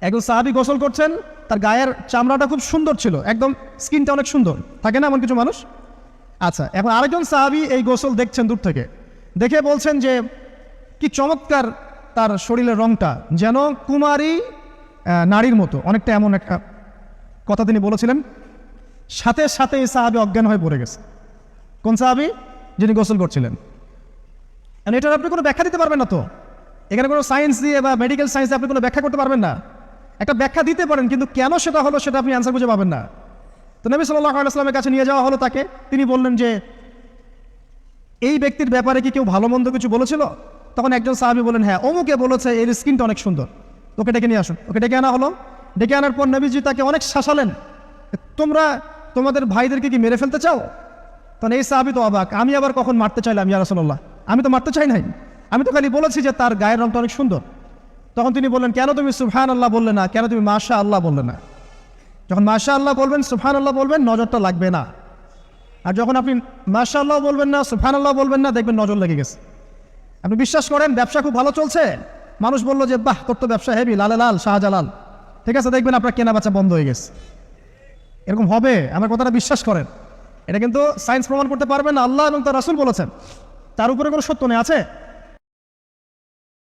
একজন সাহাবি গোসল করছেন, তার গায়ের চামড়াটা খুব সুন্দর ছিল, একদম স্কিনটা অনেক সুন্দর। থাকে না এমন কিছু মানুষ? আচ্ছা এখন আরেকজন সাহাবি এই গোসল দেখছেন দূর থেকে। দেখে বলছেন যে, কি চমৎকার তার শরীরের রংটা, যেন কুমারী নারীর মতো। অনেকটা এমন একটা কথা তিনি বলেছিলেন। সাথে সাথে এই সাহাবি অজ্ঞান হয়ে পড়ে গেছে। কোন সাহাবি? যিনি গোসল করছিলেন। এটার আপনি কোনো ব্যাখ্যা দিতে পারবেন না তো? এখানে কোনো সায়েন্স দিয়ে বা মেডিকেল সায়েন্স আপনি কোনো ব্যাখ্যা করতে পারবেন না? একটা ব্যাখ্যা দিতে পারেন, কিন্তু কেন সেটা হলো সেটা আপনি অ্যান্সার খুঁজে পাবেন না। তো নবী সাল্লাহ আলাইসলামের কাছে নিয়ে যাওয়া হলো তাকে। তিনি বললেন যে, এই ব্যক্তির ব্যাপারে কি কেউ ভালো মন্দ কিছু বলেছিল? তখন একজন সাহাবি বলেন হ্যাঁ অমুকে বলেছে, এর স্কিনটা অনেক সুন্দর। ওকে ডেকে নিয়ে আসুন। ওকে ডেকে আনা হলো। ডেকে আনার পর নবীজি তাকে অনেক শাসালেন। তোমরা, তোমাদের ভাইদেরকে কি মেরে ফেলতে চাও? তখন এই সাহাবি তো অবাক, আমি আবার কখন মারতে চাইলাম, ইয়া রাসূলুল্লাহ? আমি তো মারতে চাই নাই। আমি তো খালি বলেছি যে তার গায়ের রংটা অনেক সুন্দর। তখন তিনি বললেন, কেন তুমি সুফহান আল্লাহ বললে না? কেন তুমি মাশা আল্লাহ বললে না? যখন মাশা আল্লাহ বলবেন সুফহান আল্লাহ বলবেন, নজরটা লাগবে না। আর যখন আপনি মাশা আল্লাহ বলবেন না সুফহান আল্লাহ বলবেন না, দেখবেন নজর লেগে গেছে। আপনি বিশ্বাস করেন, ব্যবসা খুব ভালো চলছে? মানুষ বলল যে, বাহ, তোর তো ব্যবসা হেভি লালে লাল, শাহজালাল। ঠিক আছে, দেখবেন আপনার কেনা বেচা বন্ধ হয়ে গেছে। এরকম হবে, আমার কথাটা বিশ্বাস করেন। এটা কিন্তু সায়েন্স প্রমাণ করতে পারবেন, আল্লাহ এবং তার রাসুল বলেছেন। তার উপরে কোনো সত্য নেই, আছে?